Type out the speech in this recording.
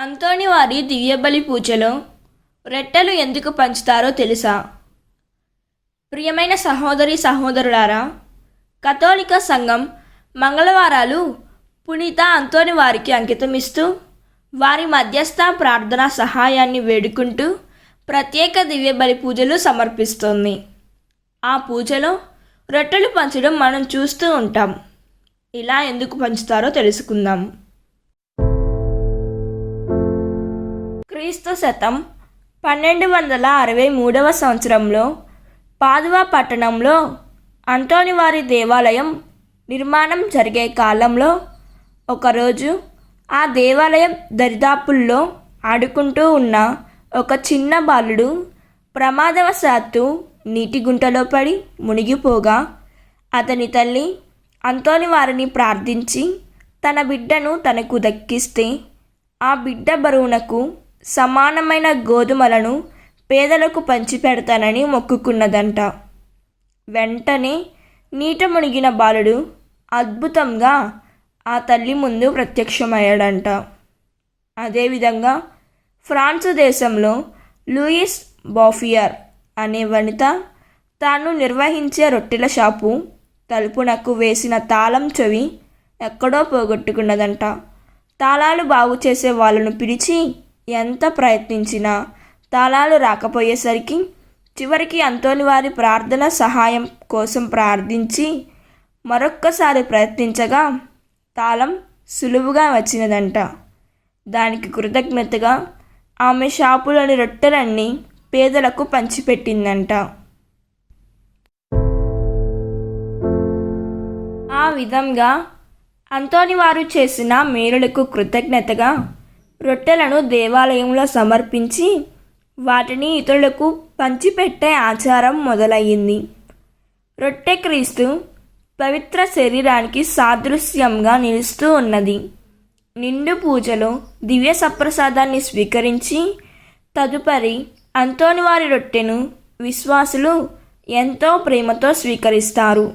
అంతోని వారి దివ్యబలి పూజలో రొట్టెలు ఎందుకు పంచుతారో తెలుసా? ప్రియమైన సహోదరి సహోదరులారా కథోలిక సంఘం మంగళవారాలు పునీత అంతోని వారికి అంకితమిస్తూ వారి మధ్యస్థ ప్రార్థనా సహాయాన్ని వేడుకుంటూ ప్రత్యేక దివ్య బలి పూజలు సమర్పిస్తుంది. ఆ పూజలో రొట్టెలు పంచడం మనం చూస్తూ ఉంటాం. ఇలా ఎందుకు పంచుతారో తెలుసుకుందాం. క్రీస్తు శతం పన్నెండు వందల అరవై మూడవ సంవత్సరంలో పాదువా పట్టణంలో అంటోని వారి దేవాలయం నిర్మాణం జరిగే కాలంలో ఒకరోజు ఆ దేవాలయం దరిదాపుల్లో ఆడుకుంటూ ఉన్న ఒక చిన్న బాలుడు ప్రమాదవశాత్తు నీటి గుంటలో పడి మునిగిపోగా అతని తల్లి అంతోని వారిని ప్రార్థించి తన బిడ్డను తనకు దక్కిస్తే ఆ బిడ్డ బరువునకు సమానమైన గోధుమలను పేదలకు పంచిపెడతానని మొక్కుకున్నదంట. వెంటనే నీట మునిగిన బాలుడు అద్భుతంగా ఆ తల్లి ముందు ప్రత్యక్షమయ్యాడంట. అదేవిధంగా ఫ్రాన్స్ దేశంలో లూయిస్ బాఫియర్ అనే వనిత తాను నిర్వహించే రొట్టెల షాపు తలుపునకు వేసిన తాళం చెవి ఎక్కడో పోగొట్టుకున్నదంట. తాళాలు బాగు చేసే వాళ్ళను పిలిచి ఎంత ప్రయత్నించినా తాళాలు రాకపోయేసరికి చివరికి అంతోని వారి ప్రార్థన సహాయం కోసం ప్రార్థించి మరొక్కసారి ప్రయత్నించగా తాళం సులువుగా వచ్చినదంట. దానికి కృతజ్ఞతగా ఆమె షాపులోని రొట్టెలన్నీ పేదలకు పంచిపెట్టిందంట. ఆ విధంగా అంతోని వారు చేసిన మేలులకు కృతజ్ఞతగా రొట్టెలను దేవాలయంలో సమర్పించి వాటిని ఇతరులకు పంచిపెట్టే ఆచారం మొదలయ్యింది. రొట్టె క్రీస్తు పవిత్ర శరీరానికి సాదృశ్యంగా నిలుస్తూ ఉన్నది. నిండు పూజలో దివ్య సప్రసాదాన్ని స్వీకరించి తదుపరి అంతోని వారి రొట్టెను విశ్వాసులు ఎంతో ప్రేమతో స్వీకరిస్తారు.